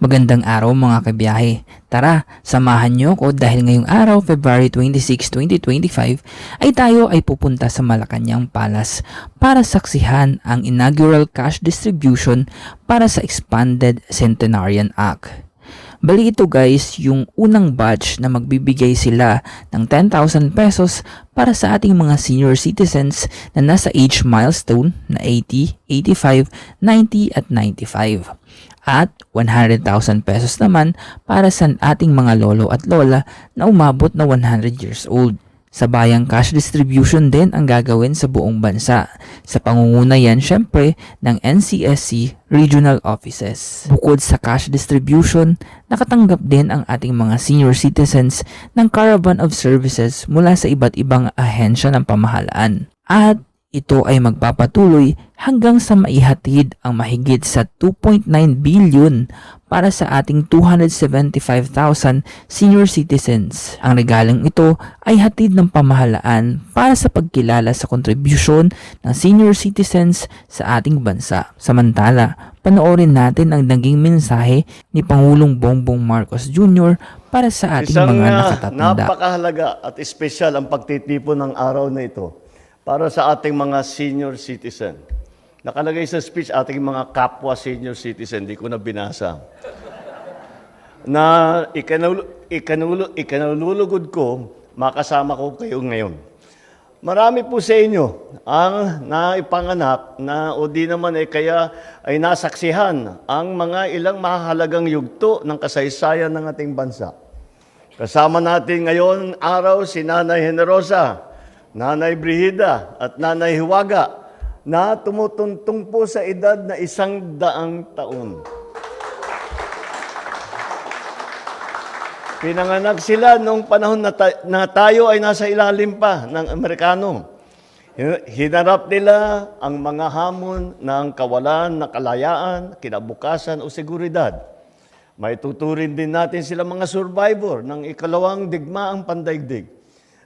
Magandang araw mga kabiyahe. Tara, samahan niyo ko dahil ngayong araw, February 26, 2025, ay tayo ay pupunta sa Malacanang Palace para saksihan ang inaugural cash distribution para sa Expanded Centenarian Act. Bali ito guys, yung unang batch na magbibigay sila ng 10,000 pesos para sa ating mga senior citizens na nasa age milestone na 80, 85, 90 at 95. At 100,000 pesos naman para sa ating mga lolo at lola na umabot na 100 years old. Sabayang cash distribution din ang gagawin sa buong bansa. Sa pangunguna yan syempre ng NCSC regional offices. Bukod sa cash distribution, nakatanggap din ang ating mga senior citizens ng caravan of services mula sa iba't ibang ahensya ng pamahalaan. At ito ay magpapatuloy hanggang sa maihatid ang mahigit sa 2.9 billion para sa ating 275,000 senior citizens. Ang regalong ito ay hatid ng pamahalaan para sa pagkilala sa kontribusyon ng senior citizens sa ating bansa. Samantala, panoorin natin ang naging mensahe ni Pangulong Bongbong Marcos Jr. para sa ating Isang mga ah, nakatatanda. napakahalaga at espesyal ang pagtitipon ng araw na ito para sa ating mga senior citizen. Nakalagay sa speech ating mga kapwa senior citizen, di ko na binasa. Na ikanul, ikanul, ikanululugod ko, makasama ko kayo ngayon. Marami po sa inyo ang naipanganak na o di naman ay kaya ay nasaksihan ang mga ilang mahalagang yugto ng kasaysayan ng ating bansa. Kasama natin ngayon araw si Nanay Generosa, Nanay Brihida at Nanay Hiwaga na tumutuntong po sa edad na isang daang taon. Pinanganak sila nung panahon na, ta- na tayo ay nasa ilalim pa ng Amerikano. Hin- Hinarap nila ang mga hamon ng kawalan na kalayaan, kinabukasan o seguridad. May tuturin din natin sila mga survivor ng ikalawang digmaang pandaigdig.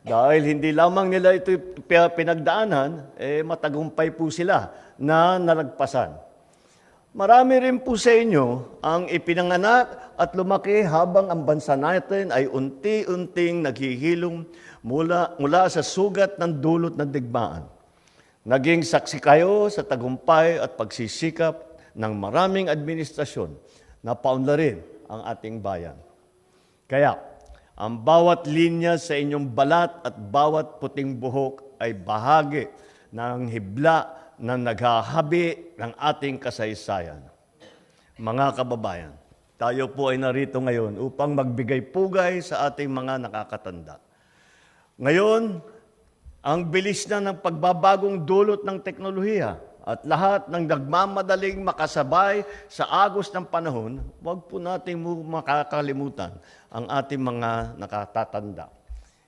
Dahil hindi lamang nila ito pi- pinagdaanan, eh matagumpay po sila na nalagpasan. Marami rin po sa inyo ang ipinanganak at lumaki habang ang bansa natin ay unti-unting naghihilom mula, mula sa sugat ng dulot ng digmaan. Naging saksi kayo sa tagumpay at pagsisikap ng maraming administrasyon na paunlarin ang ating bayan. Kaya, ang bawat linya sa inyong balat at bawat puting buhok ay bahagi ng hibla na naghahabi ng ating kasaysayan. Mga kababayan, tayo po ay narito ngayon upang magbigay pugay sa ating mga nakakatanda. Ngayon, ang bilis na ng pagbabagong dulot ng teknolohiya at lahat ng nagmamadaling makasabay sa agos ng panahon, huwag po nating mo makakalimutan ang ating mga nakatatanda.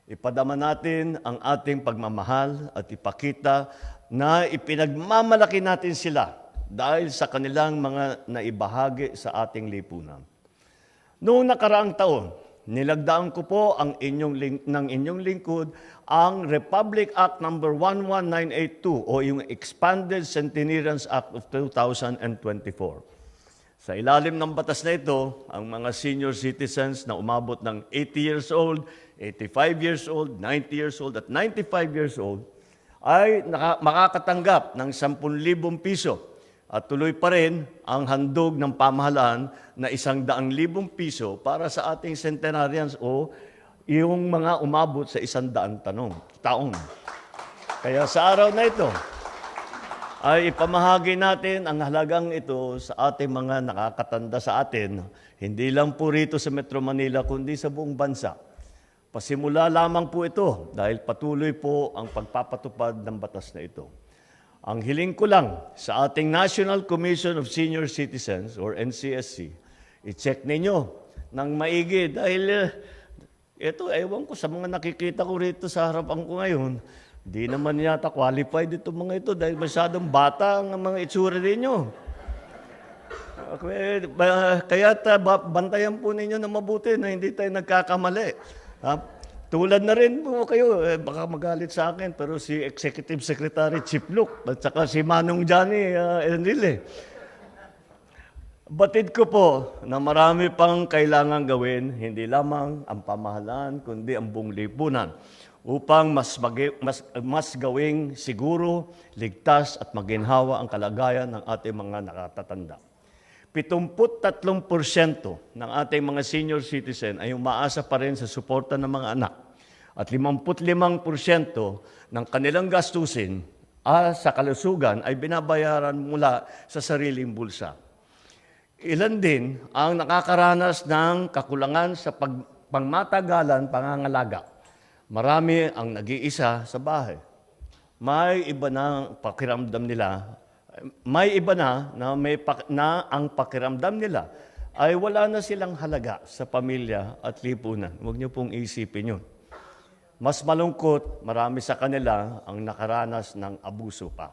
Ipadama natin ang ating pagmamahal at ipakita na ipinagmamalaki natin sila dahil sa kanilang mga naibahagi sa ating lipunan. Noong nakaraang taon, nilagdaan ko po ang inyong ling- ng inyong lingkod ang Republic Act number 11982 o yung Expanded Centenarians Act of 2024. Sa ilalim ng batas na ito, ang mga senior citizens na umabot ng 80 years old, 85 years old, 90 years old, at 95 years old ay makakatanggap ng 10,000 piso at tuloy pa rin ang handog ng pamahalaan na isang daang libong piso para sa ating centenarians o yung mga umabot sa isang daan tanong, taon. Kaya sa araw na ito, ay ipamahagi natin ang halagang ito sa ating mga nakakatanda sa atin, hindi lang po rito sa Metro Manila, kundi sa buong bansa. Pasimula lamang po ito dahil patuloy po ang pagpapatupad ng batas na ito. Ang hiling ko lang sa ating National Commission of Senior Citizens or NCSC, i-check ninyo ng maigi dahil eh, ito, ewan ko sa mga nakikita ko rito sa harapan ko ngayon, di naman yata qualified itong mga ito dahil masyadong bata ang mga itsura ninyo. Kaya ta, ba- bantayan po ninyo na mabuti na hindi tayo nagkakamali. Ha? Tulad na rin po kayo, eh, baka magalit sa akin, pero si Executive Secretary Chip Luke at saka si Manong Johnny uh, Enrile. Batid ko po na marami pang kailangan gawin, hindi lamang ang pamahalaan, kundi ang buong lipunan upang mas, magi- mas, mas gawing siguro, ligtas at maginhawa ang kalagayan ng ating mga nakatatanda. 73% ng ating mga senior citizen ay umaasa pa rin sa suporta ng mga anak. At 55% ng kanilang gastusin ah, sa kalusugan ay binabayaran mula sa sariling bulsa. Ilan din ang nakakaranas ng kakulangan sa pag, pangmatagalan pangangalaga. Marami ang nag-iisa sa bahay. May iba na pakiramdam nila, may iba na na, may na ang pakiramdam nila ay wala na silang halaga sa pamilya at lipunan. Huwag niyo pong isipin yun. Mas malungkot, marami sa kanila ang nakaranas ng abuso pa.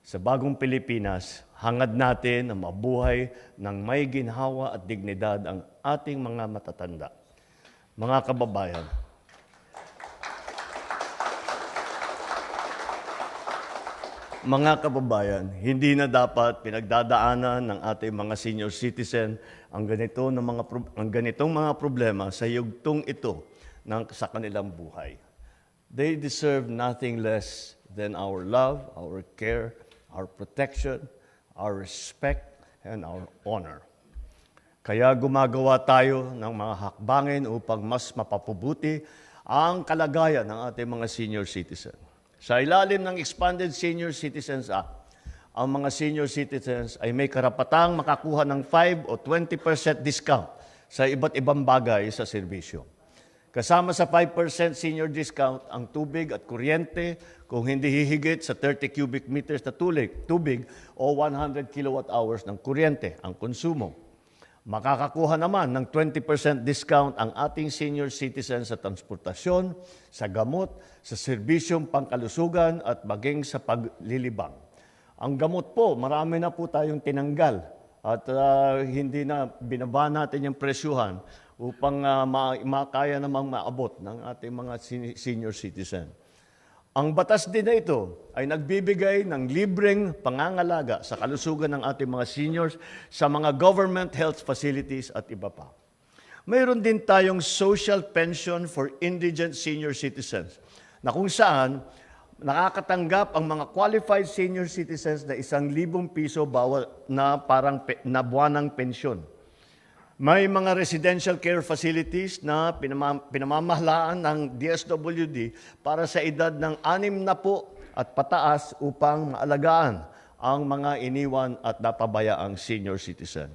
Sa bagong Pilipinas, hangad natin na mabuhay ng may ginhawa at dignidad ang ating mga matatanda. Mga kababayan, mga kababayan, hindi na dapat pinagdadaanan ng ating mga senior citizen ang ganito ng mga ang ganitong mga problema sa yugtong ito ng sa kanilang buhay. They deserve nothing less than our love, our care, our protection, our respect, and our honor. Kaya gumagawa tayo ng mga hakbangin upang mas mapapabuti ang kalagayan ng ating mga senior citizen. Sa ilalim ng Expanded Senior Citizens Act, ang mga senior citizens ay may karapatang makakuha ng 5 o 20% discount sa iba't ibang bagay sa serbisyo. Kasama sa 5% senior discount ang tubig at kuryente kung hindi hihigit sa 30 cubic meters na tulig, tubig o 100 kilowatt hours ng kuryente ang konsumo. Makakakuha naman ng 20% discount ang ating senior citizens sa transportasyon, sa gamot, sa serbisyong pangkalusugan at maging sa paglilibang. Ang gamot po, marami na po tayong tinanggal at ah, hindi na binaba natin yung presyuhan upang ah, ma- makaya namang maabot ng ating mga senior citizen. Ang batas din na ito ay nagbibigay ng libreng pangangalaga sa kalusugan ng ating mga seniors sa mga government health facilities at iba pa. Mayroon din tayong social pension for indigent senior citizens na kung saan nakakatanggap ang mga qualified senior citizens na isang libong piso bawat na parang pe- na buwanang pensyon. May mga residential care facilities na pinama- pinamamahalaan ng DSWD para sa edad ng anim na po at pataas upang maalagaan ang mga iniwan at napabayaang senior citizen.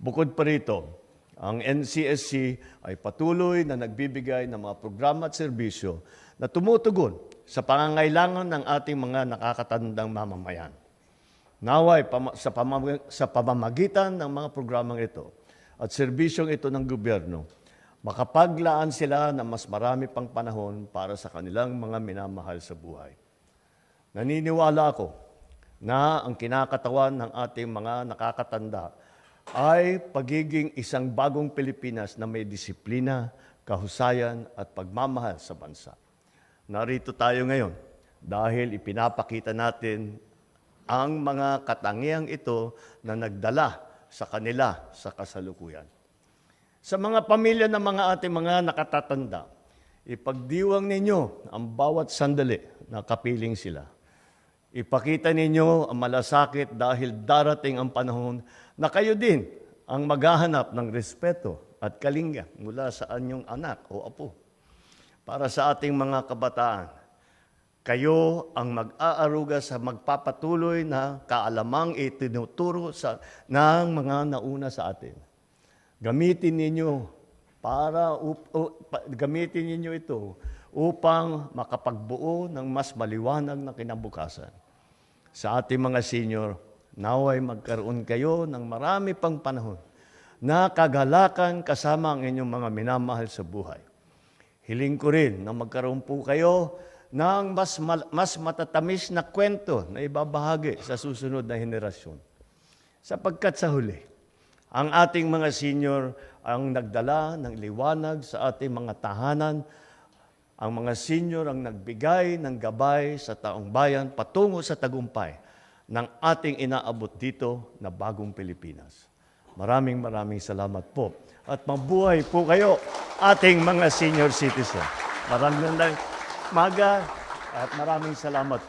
Bukod pa rito, ang NCSC ay patuloy na nagbibigay ng mga programa at serbisyo na tumutugon sa pangangailangan ng ating mga nakakatandang mamamayan. Naway sa pamamagitan ng mga programang ito at serbisyong ito ng gobyerno, makapaglaan sila ng mas marami pang panahon para sa kanilang mga minamahal sa buhay. Naniniwala ako na ang kinakatawan ng ating mga nakakatanda ay pagiging isang bagong Pilipinas na may disiplina, kahusayan at pagmamahal sa bansa. Narito tayo ngayon dahil ipinapakita natin ang mga katangiang ito na nagdala sa kanila sa kasalukuyan. Sa mga pamilya ng mga ating mga nakatatanda, ipagdiwang ninyo ang bawat sandali na kapiling sila. Ipakita ninyo ang malasakit dahil darating ang panahon na kayo din ang maghahanap ng respeto at kalinga mula sa anyong anak o apo. Para sa ating mga kabataan, kayo ang mag-aaruga sa magpapatuloy na kaalamang itinuturo sa, ng mga nauna sa atin. Gamitin ninyo para up- u- pa- gamitin ninyo ito upang makapagbuo ng mas maliwanag na kinabukasan. Sa ating mga senior, naway magkaroon kayo ng marami pang panahon na kagalakan kasama ang inyong mga minamahal sa buhay. Hiling ko rin na magkaroon po kayo ng mas, mas matatamis na kwento na ibabahagi sa susunod na henerasyon. Sapagkat sa huli, ang ating mga senior ang nagdala ng liwanag sa ating mga tahanan. Ang mga senior ang nagbigay ng gabay sa taong bayan patungo sa tagumpay ng ating inaabot dito na bagong Pilipinas. Maraming maraming salamat po. At mabuhay po kayo, ating mga senior citizen. Maraming maga at maraming salamat